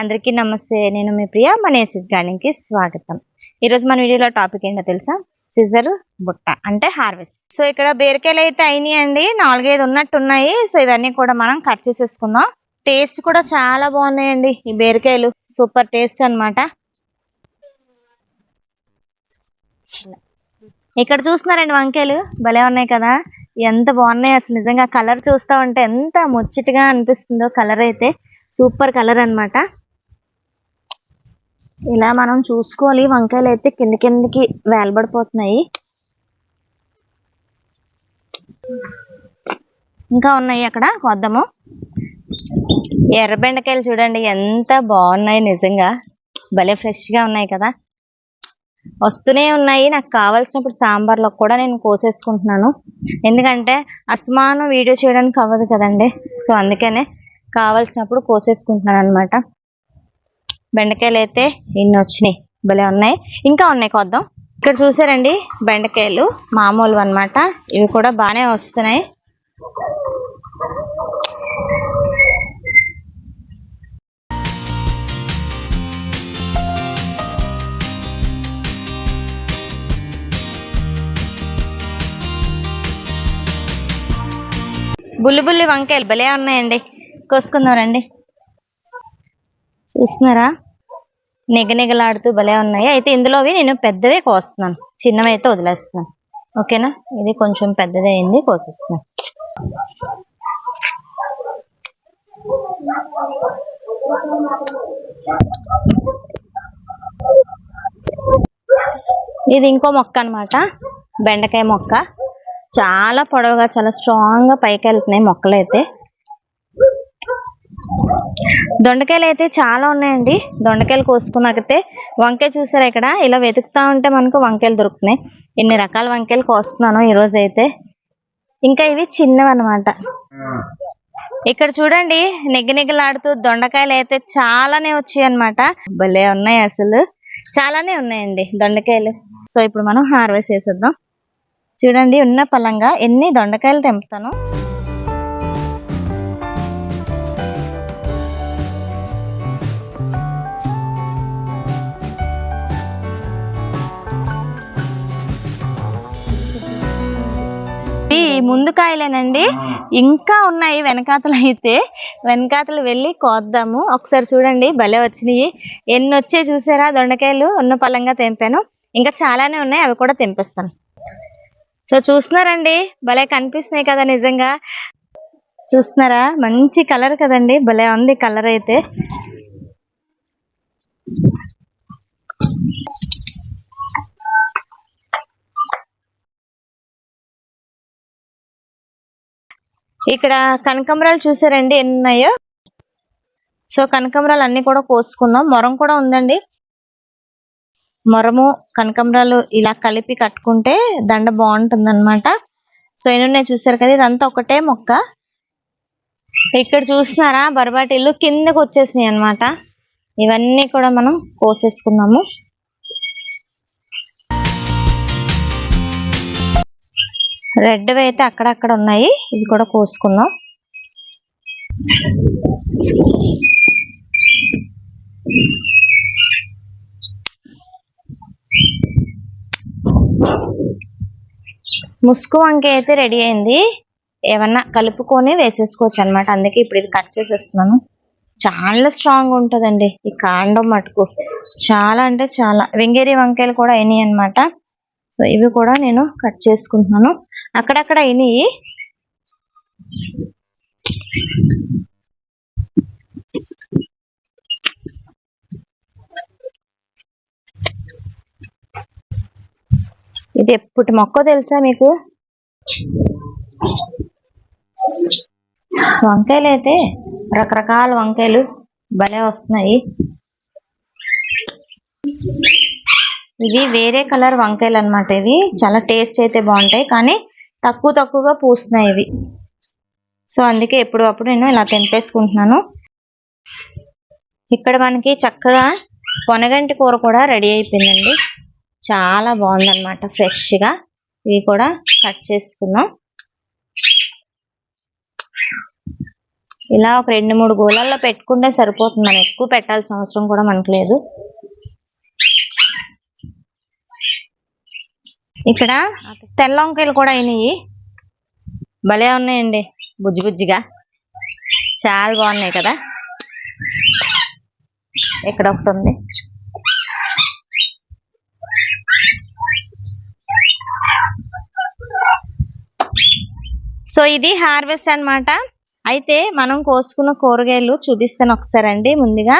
అందరికీ నమస్తే. నేను మీ ప్రియ. మన ఏసీస్ గార్డెన్కి స్వాగతం. ఈరోజు మన వీడియోలో టాపిక్ ఏంటో తెలుసా? సిజర్ బుట్ట అంటే హార్వెస్ట్. సో ఇక్కడ బీరకాయలు అయితే అయినాయి అండి. నాలుగైదు ఉన్నట్టు ఉన్నాయి సో ఇవన్నీ కూడా మనం కట్ చేసేసుకుందాం. టేస్ట్ కూడా చాలా బాగున్నాయండి ఈ బీరకాయలు. సూపర్ టేస్ట్ అన్నమాట. ఇక్కడ చూస్తున్నారండి వంకాయలు? భలే ఉన్నాయి కదా. ఎంత బాగున్నాయి. అసలు నిజంగా కలర్ చూస్తూ ఉంటే ఎంత ముచ్చటగా అనిపిస్తుందో కలర్ అయితే. సూపర్ కలర్ అన్నమాట. ఇలా మనం చూసుకోవాలి. వంకాయలు అయితే కింద కిందకి వేలబడిపోతున్నాయి. ఇంకా ఉన్నాయి అక్కడ. కొద్దాము. ఎర్ర బెండకాయలు చూడండి. ఎంత బాగున్నాయి నిజంగా. భలే ఫ్రెష్గా ఉన్నాయి కదా. వస్తూనే ఉన్నాయి. నాకు కావాల్సినప్పుడు సాంబార్లో కూడా నేను కోసేసుకుంటున్నాను. ఎందుకంటే అస్తమానం వీడియో చేయడానికి అవ్వదు కదండి. సో అందుకనే కావాల్సినప్పుడు కోసేసుకుంటున్నాను అనమాట బెండకాయలు అయితే ఇన్ని వచ్చినాయి? భలే ఉన్నాయి. ఇంకా ఉన్నాయి కొద్దాం. ఇక్కడ చూసారండి బెండకాయలు మామూలు అన్నమాట. ఇవి కూడా బాగానే వస్తున్నాయి. బుల్లి బుల్లి వంకాయలు భలే ఉన్నాయండి. కోసుకుందాం రండి. చూస్తున్నారా? నిగనిగలాడుతూ భలే ఉన్నాయి. అయితే ఇందులోవి నేను పెద్దవే కోస్తున్నాను. చిన్నవి అయితే వదిలేస్తున్నాను. ఓకేనా? ఇది కొంచెం పెద్దదే అయింది కోసిస్తున్నాను. ఇది ఇంకో మొక్క అన్నమాట. బెండకాయ మొక్క. చాలా పొడవుగా చాలా స్ట్రాంగ్గా పైకి వెళ్తున్నాయి మొక్కలు అయితే దొండకాయలు అయితే చాలా ఉన్నాయండి. దొండకాయలు కోసుకున్నాకైతే వంకాయ చూసారా ఇక్కడ? ఇలా వెతుకుతా ఉంటే మనకు వంకాయలు దొరుకుతున్నాయి. ఎన్ని రకాల వంకాయలు కోస్తున్నాను ఈరోజు అయితే. ఇంకా ఇవి చిన్నవి అన్నమాట ఇక్కడ చూడండి నిగ్గనిగ్గలాడుతూ దొండకాయలు అయితే చాలానే వచ్చాయి అనమాట భలే ఉన్నాయి అసలు. చాలానే ఉన్నాయండి దొండకాయలు. సో ఇప్పుడు మనం హార్వెస్ట్ చేసేద్దాం. చూడండి ఉన్న పలంగా ఎన్ని దొండకాయలు తెంపుతాను. ముందు కాయలేనండి ఇంకా ఉన్నాయి వెనకాతలు అయితే వెనకాతలు వెళ్ళి కోద్దాము. ఒకసారి చూడండి భలే వచ్చినాయి. ఎన్ని వచ్చాయి చూసారా? దొండకాయలు ఉన్న పలంగా తెంపాను. ఇంకా చాలానే ఉన్నాయి అవి కూడా తెంపిస్తాను. సో చూస్తున్నారండి? భలే కనిపిస్తున్నాయి కదా నిజంగా. చూస్తున్నారా? మంచి కలర్ కదండి. భలే ఉంది కలర్ అయితే. ఇక్కడ కనకంబరాలు చూసారండి ఎన్ని ఉన్నాయో సో కనకంబరాలు అన్ని కూడా కోసుకుందాం మొరం కూడా ఉందండి. మొరము కనకంబరాలు ఇలా కలిపి కట్టుకుంటే దండ బాగుంటుంది అనమాట సో ఎన్నున్నాయి చూసారు కదా ఇదంతా ఒకటే మొక్క. ఇక్కడ చూస్తున్నారా బరబాటిల్లు కిందకు వచ్చేసినాయి అన్నమాట ఇవన్నీ కూడా మనం కోసేసుకుందాము రెడ్వి అయితే అక్కడక్కడ ఉన్నాయి. ఇవి కూడా కోసుకుందాం. ముసుగు వంకాయ అయితే రెడీ అయింది. ఏమన్నా కలుపుకొని వేసేసుకోవచ్చు అనమాట అందుకే ఇప్పుడు ఇది కట్ చేసేస్తున్నాను. చాలా స్ట్రాంగ్ ఉంటుందండి ఈ కాండం మటుకు. చాలా అంటే చాలా. వెంగేరి వంకాయలు కూడా అయినాయి అనమాట సో ఇవి కూడా నేను కట్ చేసుకుంటున్నాను. అక్కడక్కడ అయినాయి ఇది ఎప్పటి మొక్క తెలుసా మీకు? వంకాయలు అయితే రకరకాల వంకాయలు భలే వస్తున్నాయి. ఇవి వేరే కలర్ వంకాయలు అన్నమాట ఇవి. చాలా టేస్ట్ అయితే బాగుంటాయి. కానీ తక్కువ తక్కువగా పూస్తున్నాయి ఇవి. సో అందుకే ఎప్పుడు అప్పుడు నేను ఇలా తెంపేసుకుంటున్నాను. ఇక్కడ మనకి చక్కగా పొనగంటి కూర కూడా రెడీ అయిపోయిందండి. చాలా బాగుందన్నమాట ఫ్రెష్గా. ఇవి కూడా కట్ చేసుకున్నాం ఇలా ఒక రెండు మూడు గోళాల్లో పెట్టుకుంటే సరిపోతుంది. మనం ఎక్కువ పెట్టాల్సిన అవసరం కూడా మనకు లేదు. ఇక్కడ తెల్ల వంకాయలు కూడా అయినాయి. భలే ఉన్నాయండి బుజ్జి బుజ్జిగా. చాలా బాగున్నాయి కదా. ఇక్కడ ఒకటి ఉంది. సో ఇది హార్వెస్ట్ అన్నమాట. అయితే మనం కోసుకున్న కూరగాయలు చూపిస్తాను ఒకసారి అండి ముందుగా.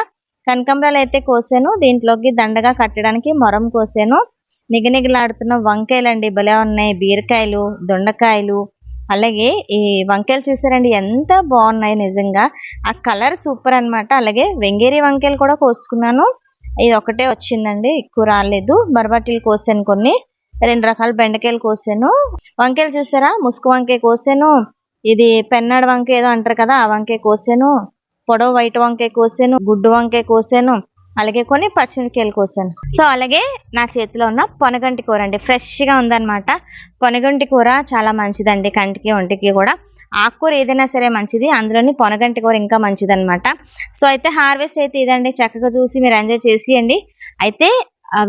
కనకంబరాలు అయితే కోసాను దీంట్లోకి దండగా కట్టడానికి మొరం కోసాను. నిగనిగలాడుతున్న వంకాయలు అండి భలే ఉన్నాయి. బీరకాయలు దొండకాయలు. అలాగే ఈ వంకాయలు చూసారండి. ఎంత బాగున్నాయి నిజంగా. ఆ కలర్ సూపర్ అన్నమాట. అలాగే వెంగేరి వంకాయలు కూడా కోసుకున్నాను. ఇది ఒకటే వచ్చిందండి. ఎక్కువ రాలేదు. బరబాటీలు కోసాను కొన్ని. రెండు రకాల బెండకాయలు కోసాను. వంకాయలు చూసారా? ముసుగు వంకాయ కోసాను. ఇది పెన్నాడు వంకాయ ఏదో అంటారు కదా ఆ వంకాయ కోసాను. పొడవు వైట్ వంకాయ కోసాను. గుడ్డు వంకాయ కోసాను. అలాగే కొన్ని పచ్చిమిరకాయలు కోసాను. సో అలాగే నా చేతిలో ఉన్న పొనగంటి కూర అండి. ఫ్రెష్గా ఉందన్నమాట. పొనగంటి కూర చాలా మంచిదండి. కంటికి ఒంటికి కూడా. ఆకుకూర ఏదైనా సరే మంచిది. అందులోని పొనగంటి కూర ఇంకా మంచిది అనమాట సో అయితే హార్వెస్ట్ అయితే ఇదండి. చక్కగా చూసి మీరు ఎంజాయ్ చేసియండి. అయితే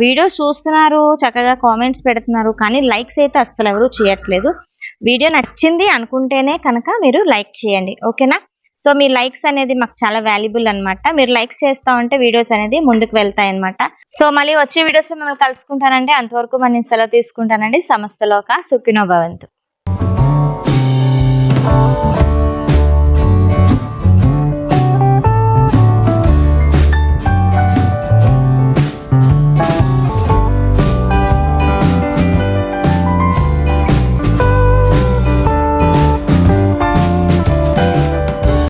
వీడియో చూస్తున్నారు చక్కగా కామెంట్స్ పెడుతున్నారు కానీ లైక్స్ అయితే అస్సలు ఎవరు చేయట్లేదు. వీడియో నచ్చింది అనుకుంటేనే కనుక మీరు లైక్ చేయండి. ఓకేనా? సో మీ లైక్స్ అనేది మాకు చాలా వాల్యుబుల్ అన్నమాట. మీరు లైక్స్ చేస్తా ఉంటే వీడియోస్ అనేది ముందుకు వెళ్తాయి అనమాట సో మళ్ళీ వచ్చే వీడియోస్ మిమ్మల్ని కలుసుకుంటానండి. అంతవరకు మన సెలవు తీసుకుంటానండి. సమస్తలోక సుఖినో భవంతు.